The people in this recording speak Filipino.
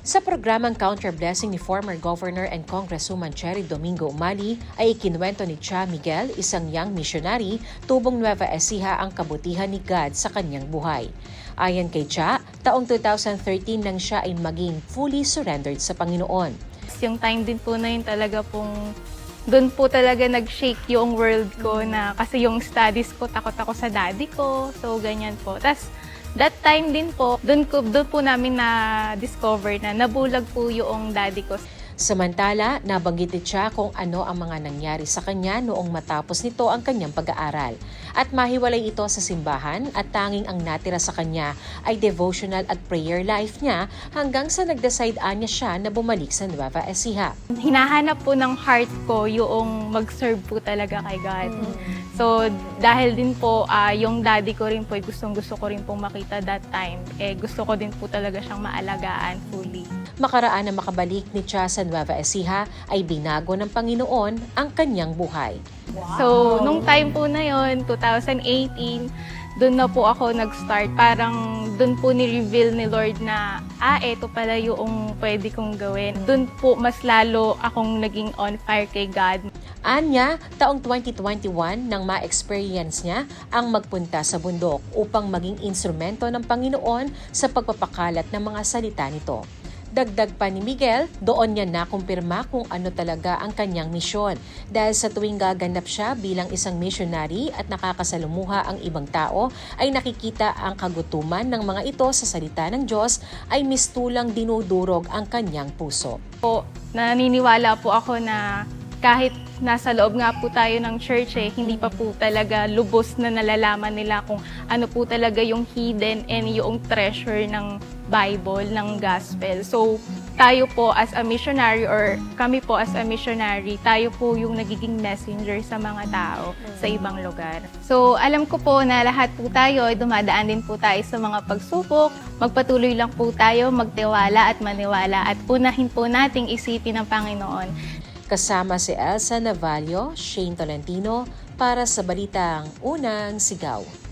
Sa programang Counter Blessing ni former Governor and Congresswoman Cherry Domingo Umali ay ikinuwento ni Cha Miguel, isang young missionary, tubong Nueva Ecija ang kabutihan ni God sa kanyang buhay. Ayon kay Cha, taong 2013 nang siya ay maging fully surrendered sa Panginoon. Yung time din po na yun talaga pong doon po talaga nag-shake yung world ko na kasi yung studies ko, takot ako sa daddy ko. So, ganyan po. Tapos, that time din po, doon, ko, po namin na-discover na nabulag po yung daddy ko. Samantala, nabanggit ni Cha kung ano ang mga nangyari sa kanya noong matapos nito ang kanyang pag-aaral. At mahiwalay ito sa simbahan at tanging ang natira sa kanya ay devotional at prayer life niya hanggang sa nag-decide anya siya na bumalik sa Nueva Ecija. Hinahanap po ng heart ko yung mag-serve po talaga kay God. So, dahil din po, ah, yung daddy ko rin po, eh, gustong gusto ko rin pong makita that time. Eh, gusto ko din po talaga siyang maalagaan fully. Makaraan na makabalik ni Cha sa Nueva Ecija ay binago ng Panginoon ang kanyang buhay. So, nung time po na yon 2018, doon na po ako nag-start. Parang doon po ni-reveal ni Lord na, ah, eto pala yung pwede kong gawin. Doon po mas lalo akong naging on fire kay God. Anya, taong 2021 nang ma-experience niya ang magpunta sa bundok upang maging instrumento ng Panginoon sa pagpapakalat ng mga salita nito. Dagdag pa ni Miguel, doon niya nakumpirma kung ano talaga ang kanyang misyon dahil sa tuwing gaganap siya bilang isang missionary at nakakasalumuha ang ibang tao ay nakikita ang kagutuman ng mga ito sa salita ng Diyos ay mistulang dinudurog ang kanyang puso. Po, naniniwala po ako na kahit nasa loob nga po tayo ng church eh, hindi pa po talaga lubos na nalalaman nila kung ano po talaga yung hidden and yung treasure ng Bible, ng gospel. So, tayo po as a missionary or kami po as a missionary, tayo po yung nagiging messenger sa mga tao sa ibang lugar. So, alam ko po na lahat po tayo ay dumadaan din po tayo sa mga pagsubok. Magpatuloy lang po tayo, magtiwala at maniwala at unahin po nating isipin ng Panginoon Kasama si Elsa Navalio, Shane Tolentino para sa Balitang Unang Sigaw.